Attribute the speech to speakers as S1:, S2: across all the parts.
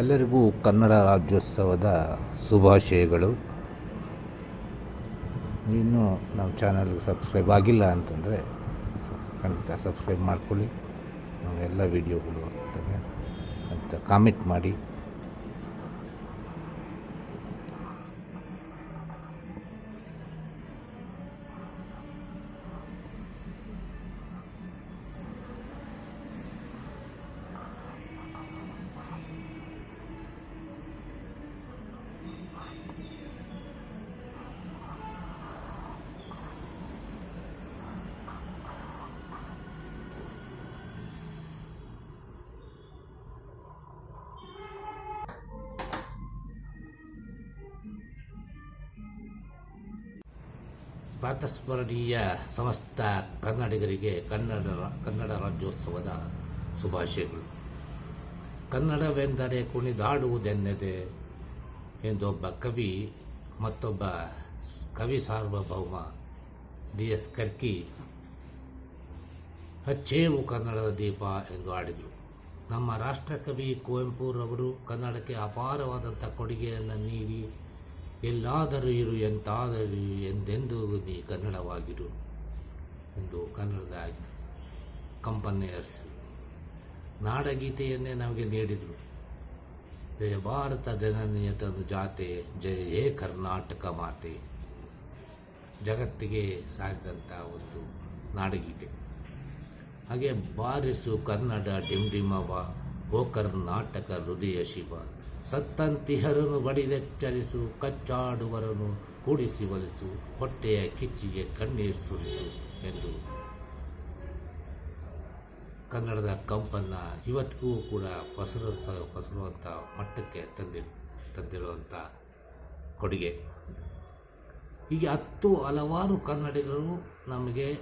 S1: ಎಲ್ಲರಿಗೂ ಕನ್ನಡ ರಾಜ್ಯೋತ್ಸವದ ಶುಭಾಶಯಗಳು. ಇನ್ನೂ ನಮ್ಮ ಚಾನಲ್ಗೆ ಸಬ್ಸ್ಕ್ರೈಬ್ ಆಗಿಲ್ಲ ಅಂತಂದರೆ ಖಂಡಿತ ಸಬ್ಸ್ಕ್ರೈಬ್ ಮಾಡ್ಕೊಳ್ಳಿ. ಎಲ್ಲ ವೀಡಿಯೋಗಳು ಅಂತ ಕಾಮೆಂಟ್ ಮಾಡಿ. ಪ್ರಾತಸ್ಮರಣೀಯ ಸಮಸ್ತ ಕನ್ನಡಿಗರಿಗೆ ಕನ್ನಡ ಕನ್ನಡ ರಾಜ್ಯೋತ್ಸವದ ಶುಭಾಶಯಗಳು. ಕನ್ನಡವೆಂದರೆ ಕುಣಿದಾಡುವುದೆನ್ನದೆ ಎಂದೊಬ್ಬ ಕವಿ, ಮತ್ತೊಬ್ಬ ಕವಿ ಸಾರ್ವಭೌಮ ಡಿ ಎಸ್ ಕರ್ಕಿ ಹಚ್ಚೇವು ಕನ್ನಡದ ದೀಪ ಎಂದು ಆಡಿದರು ನಮ್ಮ ರಾಷ್ಟ್ರಕವಿ ಕುವೆಂಪುರವರು ಕನ್ನಡಕ್ಕೆ ಅಪಾರವಾದಂಥ ಕೊಡುಗೆಯನ್ನು ನೀಡಿ ಎಲ್ಲಾದರೂ ಇರು, ಎಂತಾದರೂ ಎಂದೆಂದೂ ನೀ ಕನ್ನಡವಾಗಿರು ಎಂದು ಕನ್ನಡದ ಕಂಪನಿಯರ್ಸ್ ನಾಡಗೀತೆಯನ್ನೇ ನಮಗೆ ನೀಡಿದರು. ಜಯ ಭಾರತ ಜನನಿಯ ತನು ಜಾತೆ, ಜಯ ಹೇ ಕರ್ನಾಟಕ ಮಾತೆ. ಜಗತ್ತಿಗೆ ಸಾರಿದಂಥ ಒಂದು ನಾಡಗೀತೆ. ಹಾಗೆ ಬಾರಿಸು ಕನ್ನಡ ಡಿಂಡಿಮವ, ಓ ಕರ್ನಾಟಕ ಹೃದಯ ಶಿವ. ಸತ್ತಂತಿಹರನು ಬಡಿದೆಚ್ಚರಿಸು, ಕಚ್ಚಾಡುವರನು ಕೂಡಿಸಿ ಒಲಿಸು ಹೊಟ್ಟೆಯ ಕಿಚ್ಚಿಗೆ ಕಣ್ಣೀರು ಸುರಿಸು ಎಂದು. ಕನ್ನಡದ ಕಂಪನ್ನು ಇವತ್ತಿಗೂ ಕೂಡ ಪಸರು ಪಸರುವಂಥ ಮಟ್ಟಕ್ಕೆ ತಂದಿ ತಂದಿರುವಂಥ ಕೊಡುಗೆ. ಹೀಗೆ ಹತ್ತು ಹಲವಾರು ಕನ್ನಡಿಗರು ನಮಗೆ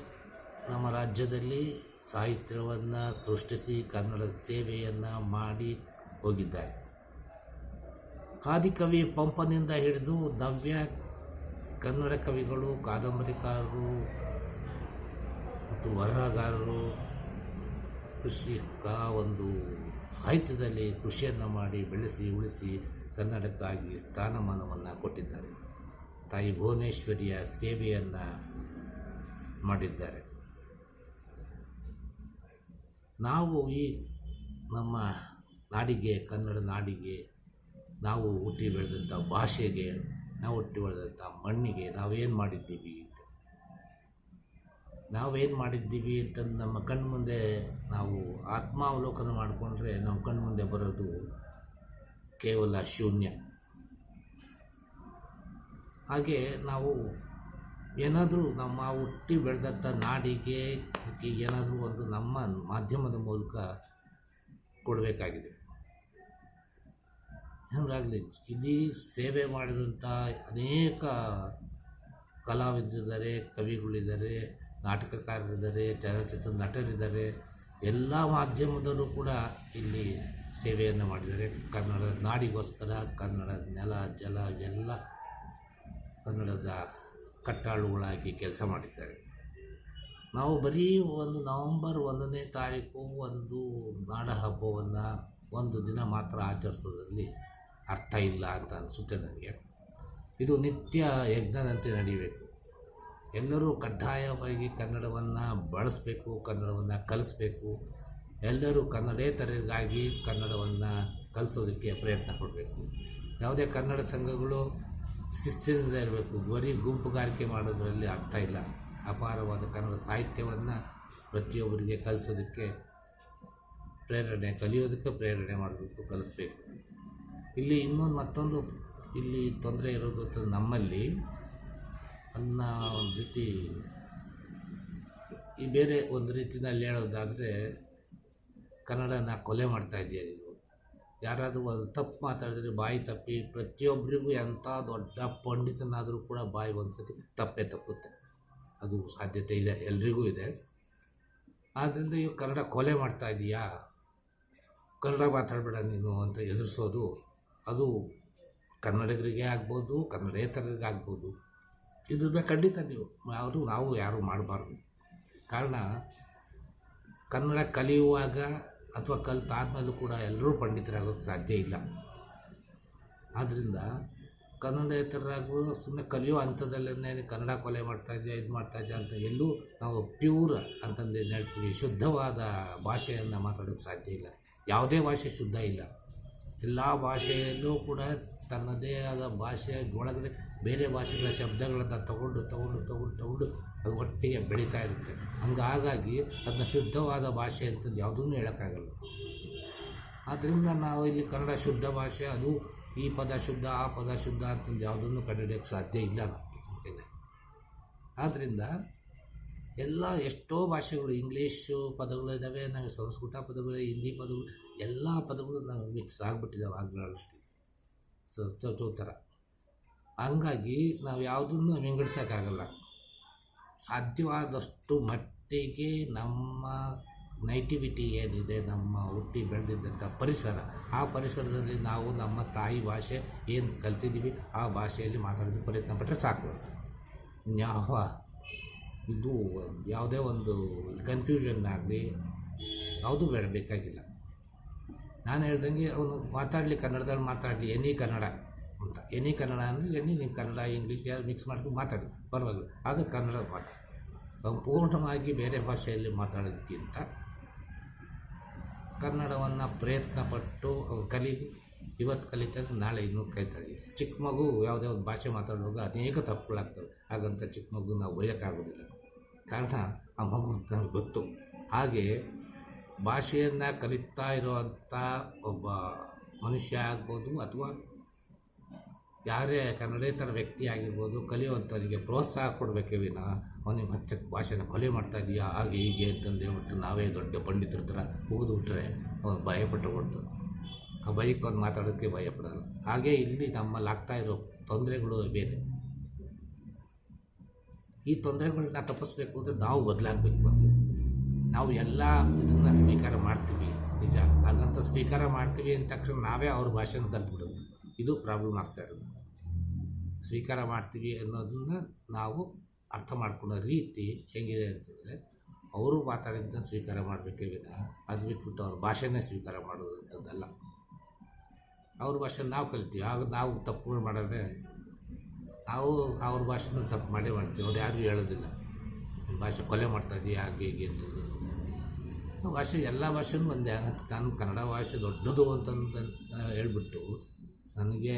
S1: ನಮ್ಮ ರಾಜ್ಯದಲ್ಲಿ ಸಾಹಿತ್ಯವನ್ನು ಸೃಷ್ಟಿಸಿ ಕನ್ನಡ ಸೇವೆಯನ್ನು ಮಾಡಿ ಹೋಗಿದ್ದಾರೆ. ಆದಿಕವಿ ಪಂಪನಿಂದ ಹಿಡಿದು ನವ್ಯ ಕನ್ನಡ ಕವಿಗಳು, ಕಾದಂಬರಿಕಾರರು ಮತ್ತು ವರಹಗಾರರು ಕೃಷಿ ಒಂದು ಸಾಹಿತ್ಯದಲ್ಲಿ ಕೃಷಿಯನ್ನು ಮಾಡಿ ಬೆಳೆಸಿ, ಉಳಿಸಿ ಕನ್ನಡಕ್ಕಾಗಿ ಸ್ಥಾನಮಾನವನ್ನು ಕೊಟ್ಟಿದ್ದಾರೆ. ತಾಯಿ ಭುವನೇಶ್ವರಿಯ ಸೇವೆಯನ್ನು ಮಾಡಿದ್ದಾರೆ. ನಾವು ಈ ನಮ್ಮ ನಾಡಿಗೆ, ಕನ್ನಡ ನಾಡಿಗೆ ನಾವು ಹುಟ್ಟಿ ಬೆಳೆದಂಥ ಭಾಷೆಗೆ, ನಾವು ಹುಟ್ಟಿ ಬೆಳೆದಂಥ ಮಣ್ಣಿಗೆ ನಾವೇನು ಮಾಡಿದ್ದೀವಿ ಅಂತ. ನಾವೇನು ಮಾಡಿದ್ದೀವಿ ಅಂತಂದು ನಮ್ಮ ಕಣ್ಣು ಮುಂದೆ ನಾವು ಆತ್ಮಾವಲೋಕನ ಮಾಡಿಕೊಂಡ್ರೆ ನಮ್ಮ ಕಣ್ಣು ಮುಂದೆ ಬರೋದು ಕೇವಲ ಶೂನ್ಯ. ಹಾಗೆ ನಾವು ಏನಾದರೂ ನಮ್ಮ ಹುಟ್ಟಿ ಬೆಳೆದಂಥ ನಾಡಿಗೆ ಏನಾದರೂ ಒಂದು ನಮ್ಮ ಮಾಧ್ಯಮದ ಮೂಲಕ ಕೊಡಬೇಕಾಗಿದೆ. ಹಾಗಾಗಲಿ ಇಲ್ಲಿ ಸೇವೆ ಮಾಡಿದಂಥ ಅನೇಕ ಕಲಾವಿದರಿದ್ದಾರೆ, ಕವಿಗಳಿದ್ದಾರೆ, ನಾಟಕಕಾರರಿದ್ದಾರೆ, ಚಲನಚಿತ್ರ ನಟರಿದ್ದಾರೆ. ಎಲ್ಲ ಮಾಧ್ಯಮದಲ್ಲೂ ಕೂಡ ಇಲ್ಲಿ ಸೇವೆಯನ್ನು ಮಾಡಿದ್ದಾರೆ. ಕನ್ನಡ ನಾಡಿಗೋಸ್ಕರ, ಕನ್ನಡ ನೆಲ, ಜಲ, ಎಲ್ಲ ಕನ್ನಡದ ಕಟ್ಟಾಳುಗಳಾಗಿ ಕೆಲಸ ಮಾಡಿದ್ದಾರೆ. ನಾವು ಬರೀ ಒಂದು ನವಂಬರ್ ಒಂದನೇ ತಾರೀಕು ಒಂದು ನಾಡ ಹಬ್ಬವನ್ನು ಒಂದು ದಿನ ಮಾತ್ರ ಆಚರಿಸೋದ್ರಲ್ಲಿ ಅರ್ಥ ಇಲ್ಲ ಅಂತ ಅನಿಸುತ್ತೆ ನನಗೆ. ಇದು ನಿತ್ಯ ಯಜ್ಞದಂತೆ ನಡೀಬೇಕು. ಎಲ್ಲರೂ ಕಡ್ಡಾಯವಾಗಿ ಕನ್ನಡವನ್ನು ಬಳಸಬೇಕು, ಕನ್ನಡವನ್ನು ಕಲಿಸ್ಬೇಕು. ಎಲ್ಲರೂ ಕನ್ನಡೇತರಿಗಾಗಿ ಕನ್ನಡವನ್ನು ಕಲಿಸೋದಕ್ಕೆ ಪ್ರಯತ್ನ ಕೊಡಬೇಕು ಯಾವುದೇ ಕನ್ನಡ ಸಂಘಗಳು ಶಿಸ್ತಿನಿಂದ ಇರಬೇಕು. ಬರೀ ಗುಂಪುಗಾರಿಕೆ ಮಾಡೋದರಲ್ಲಿ ಅರ್ಥ ಇಲ್ಲ. ಅಪಾರವಾದ ಕನ್ನಡ ಸಾಹಿತ್ಯವನ್ನು ಪ್ರತಿಯೊಬ್ಬರಿಗೆ ಕಲಿಸೋದಕ್ಕೆ ಪ್ರೇರಣೆ, ಕಲಿಯೋದಕ್ಕೆ ಪ್ರೇರಣೆ ಮಾಡಬೇಕು, ಕಲಿಸ್ಬೇಕು. ಇಲ್ಲಿ ಇನ್ನೊಂದು ಮತ್ತೊಂದು ಇಲ್ಲಿ ತೊಂದರೆ ಇರೋದು ನಮ್ಮಲ್ಲಿ ಅನ್ನ ಒಂದು ರೀತಿ ಈ ಬೇರೆ ಒಂದು ರೀತಿಯಲ್ಲಿ ಹೇಳೋದಾದರೆ ಕನ್ನಡನ ಕೊಲೆ ಮಾಡ್ತಾ ಇದೆಯಾ ನೀವು ಯಾರಾದರೂ ಒಂದು ತಪ್ಪು ಮಾತಾಡಿದ್ರೆ ಬಾಯಿ ತಪ್ಪಿ ಪ್ರತಿಯೊಬ್ಬರಿಗೂ ಎಂಥ ದೊಡ್ಡ ಪಂಡಿತನಾದರೂ ಕೂಡ ಬಾಯಿ ಒಂದು ಸತಿ ತಪ್ಪೇ ತಪ್ಪುತ್ತೆ. ಅದು ಸಾಧ್ಯತೆ ಇದೆ, ಎಲ್ರಿಗೂ ಇದೆ. ಆದ್ದರಿಂದ ಇವು ಕನ್ನಡ ಕೊಲೆ ಮಾಡ್ತಾ ಇದೀಯಾ? ಕನ್ನಡ ಮಾತಾಡಬೇಡ ನೀನು ಅಂತ ಎದುರಿಸೋದು ಅದು ಕನ್ನಡಿಗರಿಗೆ ಆಗ್ಬೋದು, ಕನ್ನಡೇತರರಿಗೆ ಆಗ್ಬೋದು. ಇದನ್ನು ಖಂಡಿತ ನೀವು, ಯಾವುದು ನಾವು ಯಾರು ಮಾಡಬಾರ್ದು. ಕಾರಣ, ಕನ್ನಡ ಕಲಿಯುವಾಗ ಅಥವಾ ಕಲಿತಾದ್ಮೇಲೂ ಕೂಡ ಎಲ್ಲರೂ ಪಂಡಿತರಾಗೋದು ಸಾಧ್ಯ ಇಲ್ಲ. ಆದ್ದರಿಂದ ಕನ್ನಡೇತರರಾಗೂ ಸುಮ್ಮನೆ ಕಲಿಯೋ ಹಂತದಲ್ಲೇ ಕನ್ನಡ ಕೊಲೆ ಮಾಡ್ತಾ ಇದೆಯಾ, ಇದು ಮಾಡ್ತಾ ಇದೆಯಾ ಅಂತ ಎಲ್ಲೂ ನಾವು ಪ್ಯೂರ್ ಅಂತಂದು ಹೇಳ್ತೀವಿ, ಶುದ್ಧವಾದ ಭಾಷೆಯನ್ನು ಮಾತಾಡೋಕ್ಕೆ ಸಾಧ್ಯ ಇಲ್ಲ. ಯಾವುದೇ ಭಾಷೆ ಶುದ್ಧ ಇಲ್ಲ. ಎಲ್ಲ ಭಾಷೆಯಲ್ಲೂ ಕೂಡ ತನ್ನದೇ ಆದ ಭಾಷೆಯ ಒಳಗಡೆ ಬೇರೆ ಭಾಷೆಗಳ ಶಬ್ದಗಳನ್ನು ತಗೊಂಡು ತಗೊಂಡು ತಗೊಂಡು ತಗೊಂಡು ಅದು ಒಟ್ಟಿಗೆ ಬೆಳೀತಾ ಇರುತ್ತೆ. ಹಂಗೆ ಹಾಗಾಗಿ ಅದನ್ನ ಶುದ್ಧವಾದ ಭಾಷೆ ಅಂತಂದು ಯಾವುದೂ ಹೇಳೋಕ್ಕಾಗಲ್ಲ. ಆದ್ದರಿಂದ ನಾವು ಇಲ್ಲಿ ಕನ್ನಡ ಶುದ್ಧ ಭಾಷೆ, ಅದು ಈ ಪದ ಶುದ್ಧ, ಆ ಪದ ಶುದ್ಧ ಅಂತಂದು ಯಾವುದನ್ನು ಕಂಡುಹಿಡಿಯೋಕ್ಕೆ ಸಾಧ್ಯ ಇಲ್ಲ ಆದ್ದರಿಂದ ಎಲ್ಲ ಎಷ್ಟೋ ಭಾಷೆಗಳು ಇಂಗ್ಲೀಷು ಪದಗಳು ಇದ್ದಾವೆ ಸಂಸ್ಕೃತ ಪದಗಳು, ಹಿಂದಿ ಪದಗಳು ಎಲ್ಲ ಪದಗಳು ನಾವು ಮಿಕ್ಸ್ ಆಗಿಬಿಟ್ಟಿದ್ದಾವೆ ಆಗ್ಲೂ ಸೊ ಥರ ಹಂಗಾಗಿ ನಾವು ಯಾವುದನ್ನು ವಿಂಗಡಿಸೋಕ್ಕಾಗಲ್ಲ. ಸಾಧ್ಯವಾದಷ್ಟು ಮಟ್ಟಿಗೆ ನಮ್ಮ ನೈಟಿವಿಟಿ ಏನಿದೆ, ನಮ್ಮ ಹುಟ್ಟಿ ಬೆಳೆದಿದ್ದಂಥ ಪರಿಸರ, ಆ ಪರಿಸರದಲ್ಲಿ ನಾವು ನಮ್ಮ ತಾಯಿ ಭಾಷೆ ಏನು ಕಲ್ತಿದ್ದೀವಿ ಆ ಭಾಷೆಯಲ್ಲಿ ಮಾತಾಡೋದಕ್ಕೆ ಪ್ರಯತ್ನ ಪಟ್ಟರೆ ಸಾಕು. ಯಾವ ಇದು ಯಾವುದೇ ಒಂದು ಕನ್ಫ್ಯೂಷನ್ ಆಗಲಿ, ಯಾವುದೂ ಬೇಡ, ಬೇಕಾಗಿಲ್ಲ. ನಾನು ಹೇಳ್ದಂಗೆ ಅವನು ಮಾತಾಡಲಿ ಕನ್ನಡದಲ್ಲಿ ಮಾತಾಡಲಿ ಎನಿ ಕನ್ನಡ ಅಂತ. ಎನಿ ಕನ್ನಡ ಅಂದರೆ ಎನಿ ನೀವು ಕನ್ನಡ, ಇಂಗ್ಲೀಷ್ ಯಾರು ಮಿಕ್ಸ್ ಮಾಡ್ಕೊಂಡು ಮಾತಾಡಿ. ಪರವಾಗಿಲ್ಲ. ಅದು ಕನ್ನಡ ಮಾತು. ಸಂಪೂರ್ಣವಾಗಿ ಬೇರೆ ಭಾಷೆಯಲ್ಲಿ ಮಾತಾಡೋದಕ್ಕಿಂತ ಕನ್ನಡವನ್ನು ಪ್ರಯತ್ನ ಪಟ್ಟು ಅವ್ರು ಕಲೀಲಿ ಇವತ್ತು ಕಲಿತಾರೆ ನಾಳೆ ಇನ್ನೂ ಕಲಿತಾರೆ ಚಿಕ್ಕ ಮಗು ಯಾವುದೇ ಒಂದು ಭಾಷೆ ಮಾತಾಡುವಾಗ ಅನೇಕ ತಪ್ಪುಗಳಾಗ್ತವೆ ಹಾಗಂತ ಚಿಕ್ಕ ಮಗು ನಾವು ಒಯ್ಯೋಕ್ಕಾಗೋದಿಲ್ಲ. ಕಾರಣ ಆ ಮಗು ನನಗೆ ಗೊತ್ತು. ಹಾಗೆ ಭಾಷೆಯನ್ನು ಕಲಿತಾ ಇರುವಂಥ ಒಬ್ಬ ಮನುಷ್ಯ ಆಗ್ಬೋದು ಅಥವಾ ಯಾರೇ ಕನ್ನಡೇತರ ವ್ಯಕ್ತಿ ಆಗಿರ್ಬೋದು, ಕಲಿಯುವಂಥವರಿಗೆ ಪ್ರೋತ್ಸಾಹ ಕೊಡಬೇಕೇ ವಿನ ಅವನಿಗೆ ಮತ್ತೆ ಭಾಷೆನ ಕೊಲೆ ಮಾಡ್ತಾ ಇದೆಯಾ? ಹಾಗೆ ಹೀಗೆ ಅಂತಂದು ಹೇಳ್ಬಿಟ್ಟು ನಾವೇ ದೊಡ್ಡ ಪಂಡಿತರ ಥರ ಹೋಗಿಬಿಟ್ರೆ ಬಿಟ್ರೆ ಅವನು ಭಯಪಟ್ಟು ಕೊಡ್ತಾನೆ ಆ ಬೈಕ್ ಅವ್ನು ಮಾತಾಡೋಕ್ಕೆ ಭಯಪಡಲ್ಲ. ಹಾಗೆ ಇಲ್ಲಿ ನಮ್ಮಲ್ಲಿ ಆಗ್ತಾ ಇರೋ ತೊಂದರೆಗಳು ಬೇರೆ. ಈ ತೊಂದರೆಗಳನ್ನ ತಪ್ಪಿಸ್ಬೇಕು ಅಂದರೆ ನಾವು ಬದಲಾಗಬೇಕು. ಮೊದಲು ನಾವು ಎಲ್ಲ ಇದನ್ನು ಸ್ವೀಕಾರ ಮಾಡ್ತೀವಿ. ನಿಜ. ಹಾಗಂತ ಸ್ವೀಕಾರ ಮಾಡ್ತೀವಿ ಅಂದ ತಕ್ಷಣ ನಾವೇ ಅವ್ರ ಭಾಷೆನ ಕಲ್ತ್ಬಿಡೋದು. ಇದು ಪ್ರಾಬ್ಲಮ್ ಆಗ್ತಾ ಇರೋದು. ಸ್ವೀಕಾರ ಮಾಡ್ತೀವಿ ಅನ್ನೋದನ್ನ ನಾವು ಅರ್ಥ ಮಾಡ್ಕೊಳ್ಳೋ ರೀತಿ ಹೆಂಗಿದೆ ಅಂತಂದರೆ ಅವರು ಮಾತಾಡಿದ್ದನ್ನು ಸ್ವೀಕಾರ ಮಾಡಬೇಕೇ ವಿಧ. ಅದು ಬಿಟ್ಬಿಟ್ಟು ಅವ್ರ ಭಾಷೆನೇ ಸ್ವೀಕಾರ ಮಾಡೋದು ಅಂತದಲ್ಲ. ಅವ್ರ ಭಾಷೆ ನಾವು ಕಲಿತೀವಿ. ಆಗ ನಾವು ತಪ್ಪುಗಳು ಮಾಡಿದ್ರೆ ನಾವು ಅವ್ರ ಭಾಷೆನ ತಪ್ಪು ಮಾಡೇ ಮಾಡ್ತೀವಿ. ಅವ್ರು ಯಾರೂ ಹೇಳೋದಿಲ್ಲ. ಭಾಷೆ ಕೊಲೆ ಮಾಡ್ತಾ ಇದೆಯಾ ಹಾಗೆ ಹೀಗೆ ಅಂತಂದು. ಭಾಷೆ ಎಲ್ಲ ಭಾಷೆನೂ ಒಂದೇ ಆಗುತ್ತೆ. ನಾನು ಕನ್ನಡ ಭಾಷೆ ದೊಡ್ಡದು ಅಂತಂದು ಹೇಳ್ಬಿಟ್ಟು ನನಗೆ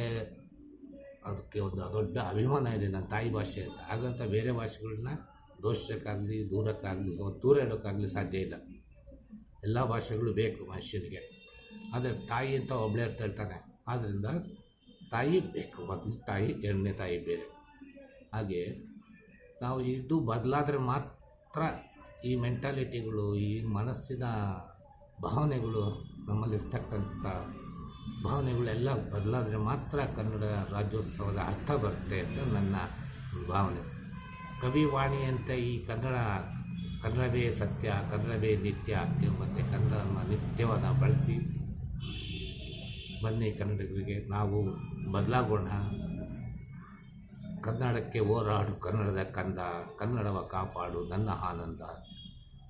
S1: ಅದಕ್ಕೆ ಒಂದು ದೊಡ್ಡ ಅಭಿಮಾನ ಇದೆ ನನ್ನ ತಾಯಿ ಭಾಷೆ ಅಂತ. ಹಾಗಂತ ಬೇರೆ ಭಾಷೆಗಳನ್ನ ದೋಷಕ್ಕಾಗಲಿ, ದೂರಕ್ಕಾಗಲಿ ದೂರ ಇಡೋಕ್ಕಾಗಲಿ ಸಾಧ್ಯ ಇಲ್ಲ. ಎಲ್ಲ ಭಾಷೆಗಳು ಬೇಕು ಮನುಷ್ಯನಿಗೆ. ಆದರೆ ತಾಯಿ ಅಂತ ಒಬ್ಬಳೇ ಅಂತ ಹೇಳ್ತಾನೆ. ಆದ್ದರಿಂದ ತಾಯಿ ಬೇಕು, ಮೊದಲು ತಾಯಿ, ಎರಡನೇ ತಾಯಿ ಬೇರೆ. ಹಾಗೆ ನಾವು ಇದು ಬದಲಾದರೆ ಮಾತ್ರ ಈ ಮೆಂಟಾಲಿಟಿಗಳು, ಈ ಮನಸ್ಸಿನ ಭಾವನೆಗಳು ನಮ್ಮಲ್ಲಿರ್ತಕ್ಕಂಥ ಭಾವನೆಗಳೆಲ್ಲ ಬದಲಾದರೆ ಮಾತ್ರ ಕನ್ನಡ ರಾಜ್ಯೋತ್ಸವದ ಅರ್ಥ ಬರುತ್ತೆ ಅಂತ ನನ್ನ ಭಾವನೆ. ಕವಿವಾಣಿ ಅಂತ ಈ ಕನ್ನಡ, ಕನ್ನಡವೇ ಸತ್ಯ, ಕನ್ನಡವೇ ನಿತ್ಯ ಮತ್ತು ಕನ್ನಡವನ್ನು ನಿತ್ಯವನ್ನು ಬಳಸಿ ಬನ್ನಿ ಕನ್ನಡಿಗರಿಗೆ. ನಾವು ಬದಲಾಗೋಣ. ಕನ್ನಡಕ್ಕೆ ಹೋರಾಡು, ಕನ್ನಡದ ಕಂದ, ಕನ್ನಡವ ಕಾಪಾಡು, ನನ್ನ ಆನಂದ.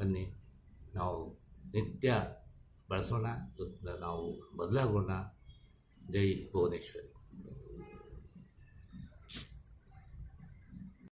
S1: ಬನ್ನಿ, ನಾವು ನಿತ್ಯ ಬಳಸೋಣ ನಾವು ಬದಲಾಗೋಣ. ಜೈ ಭುವನೇಶ್ವರಿ.